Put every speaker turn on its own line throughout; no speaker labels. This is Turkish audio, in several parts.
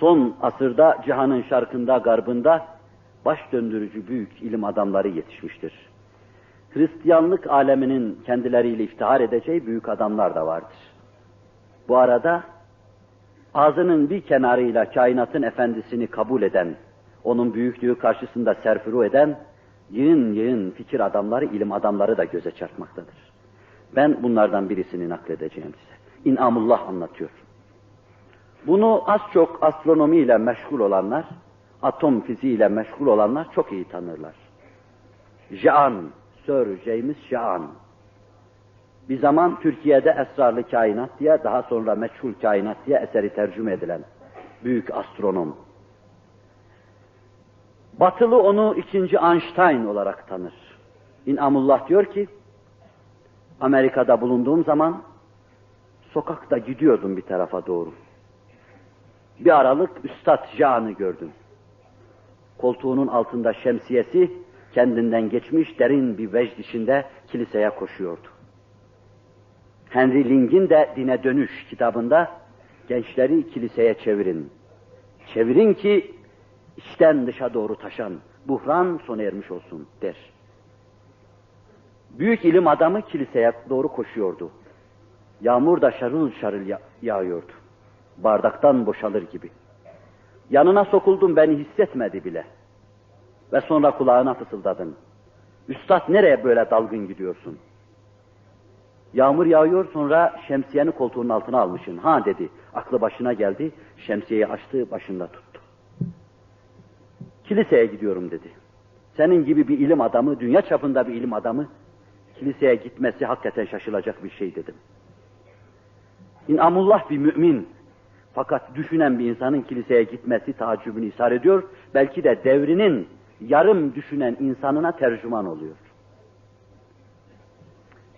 son asırda cihanın şarkında, garbında baş döndürücü büyük ilim adamları yetişmiştir. Hristiyanlık aleminin kendileriyle iftihar edeceği büyük adamlar da vardır. Bu arada ağzının bir kenarıyla kainatın efendisini kabul eden, onun büyüklüğü karşısında serfuru eden yığın yığın fikir adamları, ilim adamları da göze çarpmaktadır. Ben bunlardan birisini nakledeceğim size. İnamullah anlatıyor. Bunu az çok astronomiyle meşgul olanlar, atom fiziğiyle meşgul olanlar çok iyi tanırlar. Jean, Sir James Jean. Bir zaman Türkiye'de Esrarlı Kainat diye, daha sonra Meçhul Kainat diye eseri tercüme edilen büyük astronom. Batılı onu ikinci Einstein olarak tanır. İnamullah diyor ki, Amerika'da bulunduğum zaman sokakta gidiyordum bir tarafa doğru. Bir aralık Üstad Jan'ı gördüm. Koltuğunun altında şemsiyesi kendinden geçmiş derin bir vecd içinde kiliseye koşuyordu. Henry Ling'in de Dine Dönüş kitabında gençleri kiliseye çevirin. Çevirin ki içten dışa doğru taşan buhran sona ermiş olsun der. Büyük ilim adamı kiliseye doğru koşuyordu. Yağmur da şarıl şarıl ya yağıyordu. Bardaktan boşalır gibi. Yanına sokuldum beni hissetmedi bile. Ve sonra kulağına fısıldadım. Üstad nereye böyle dalgın gidiyorsun? Yağmur yağıyor sonra şemsiyeni koltuğunun altına almışsın. Ha dedi. Aklı başına geldi. Şemsiyeyi açtı başında tuttu. Kiliseye gidiyorum dedi. Senin gibi bir ilim adamı, dünya çapında bir ilim adamı kiliseye gitmesi hakikaten şaşılacak bir şey dedim. İnamullah bir mümin. Fakat düşünen bir insanın kiliseye gitmesi taaccübünü ishar ediyor. Belki de devrinin yarım düşünen insanına tercüman oluyor.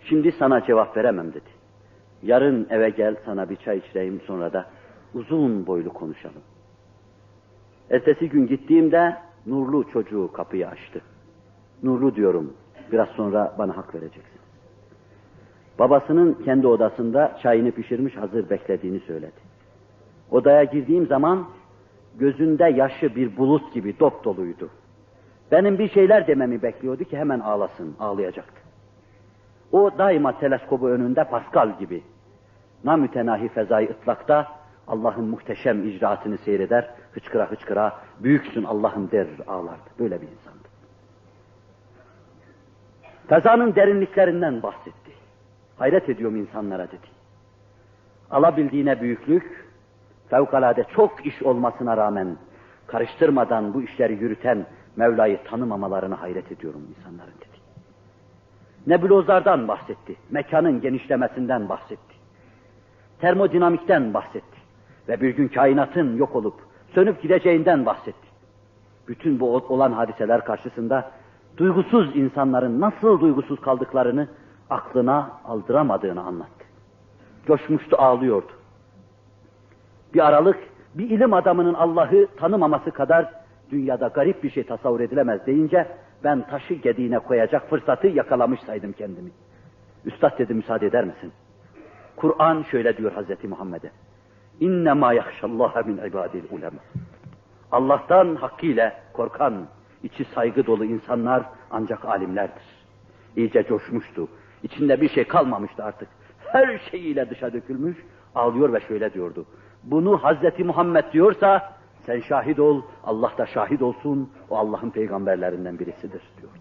Şimdi sana cevap veremem dedi. Yarın eve gel sana bir çay içireyim sonra da uzun boylu konuşalım. Ertesi gün gittiğimde Nurlu çocuğu kapıyı açtı. Nurlu diyorum, biraz sonra bana hak vereceksin. Babasının kendi odasında çayını pişirmiş hazır beklediğini söyledi. Odaya girdiğim zaman gözünde yaşı bir bulut gibi dop doluydu. Benim bir şeyler dememi bekliyordu ki hemen ağlasın, ağlayacaktı. O daima teleskobu önünde Pascal gibi. Namütenahi fezayı ıtlakta Allah'ın muhteşem icraatını seyreder, hıçkıra hıçkıra, büyüksün Allah'ım der ağlardı. Böyle bir insandı. Fezanın derinliklerinden bahsetti. Hayret ediyorum insanlara dedi. Alabildiğine büyüklük, fevkalade çok iş olmasına rağmen karıştırmadan bu işleri yürüten Mevla'yı tanımamalarına hayret ediyorum insanların dedi. Nebulozlardan bahsetti, mekanın genişlemesinden bahsetti. Termodinamikten bahsetti ve bir gün kainatın yok olup sönüp gideceğinden bahsetti. Bütün bu olan hadiseler karşısında duygusuz insanların nasıl duygusuz kaldıklarını aklına aldıramadığını anlattı. Coşmuştu, ağlıyordu. Bir aralık bir ilim adamının Allah'ı tanımaması kadar dünyada garip bir şey tasavvur edilemez deyince ben taşı gediğine koyacak fırsatı yakalamış saydım kendimi. Üstad dedi müsaade eder misin? Kur'an şöyle diyor Hazreti Muhammed'e. İnne ma yahşallaha min ibadil ulema. Allah'tan hakkıyla korkan, içi saygı dolu insanlar ancak alimlerdir. İyice coşmuştu. İçinde bir şey kalmamıştı artık. Her şeyiyle dışa dökülmüş, ağlıyor ve şöyle diyordu. Bunu Hazreti Muhammed diyorsa sen şahit ol, Allah da şahit olsun, o Allah'ın peygamberlerinden birisidir diyordu.